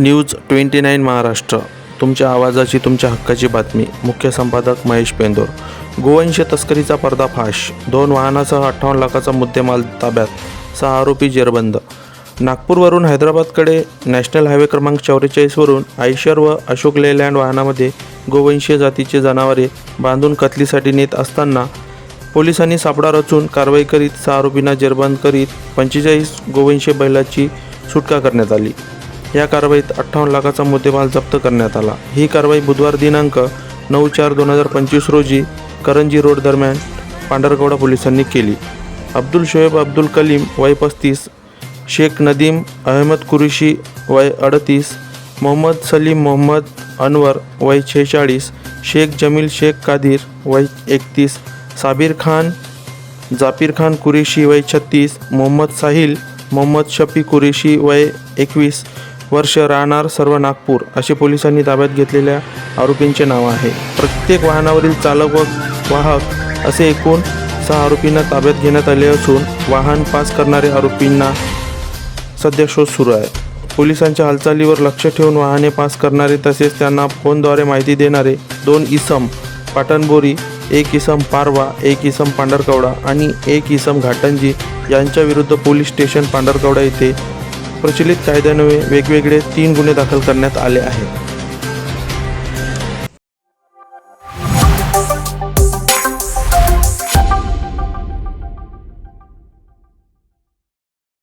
News twenty nine Maharashtra. तुमच्या आवाजाची तुमच्या हक्काची बातमी. मुख्य संपादक महेश पेंदोर. गोवंश तस्करीचा पर्दाफाश. दोन वाहनासह अठ्ठावन्न लाखाचा मुद्देमाल ताब्यात. सहा आरोपी जेरबंद. नागपूरवरून हैदराबादकडे नॅशनल हायवे क्रमांक चौवेचाळीसवरून आयशर व अशोक लेलँड वाहनामध्ये गोवंशीय जातीचे जनावरे बांधून कतलीसाठी नेत असताना पोलिसांनी सापळा रचून कारवाई करीत सहा आरोपींना जेरबंद करीत पंचेचाळीस गोवंशीय बैलाची सुटका करण्यात आली. या कारवाईत अठ्ठावन्न लाखाचा मुद्देमाल जप्त करण्यात आला. ही कारवाई बुधवार दिनांक नऊ चार दोन हजार पंचवीस रोजी करंजी रोड दरम्यान पांढरकवडा पोलिसांनी केली. अब्दुल शोएब अब्दुल कलीम वय पस्तीस शेख नदीम अहमद कुरेशी वय अडतीस मोहम्मद सलीम मोहम्मद अनवर वय छेचाळीस शेख जमील शेख कादिर वय एकतीस साबिर खान जापीर खान कुरेशी वय छत्तीस मोहम्मद साहिल मोहम्मद शफी कुरेशी वय एकवीस वर्ष राहणार सर्व नागपूर असे पोलिसांनी ताब्यात घेतलेल्या आरोपींचे नाव आहे. प्रत्येक वाहनावरील चालक व वाहक असे एकूण सहा आरोपींना ताब्यात घेण्यात आले असून वाहन पास करणारे आरोपींना सध्या शोध सुरू आहे. पोलिसांच्या हालचालीवर लक्ष ठेवून वाहने पास करणारे तसेच त्यांना फोनद्वारे माहिती देणारे दोन इसम पाटणबोरी एक इसम पारवा एक इसम पांढरकवडा आणि एक इसम घाटंजी यांच्या विरुद्ध पोलीस स्टेशन पांढरकवडा येथे प्रचलित कायद्यान्वये वेगवेगळे तीन गुन्हे दाखल करण्यात आले आहेत.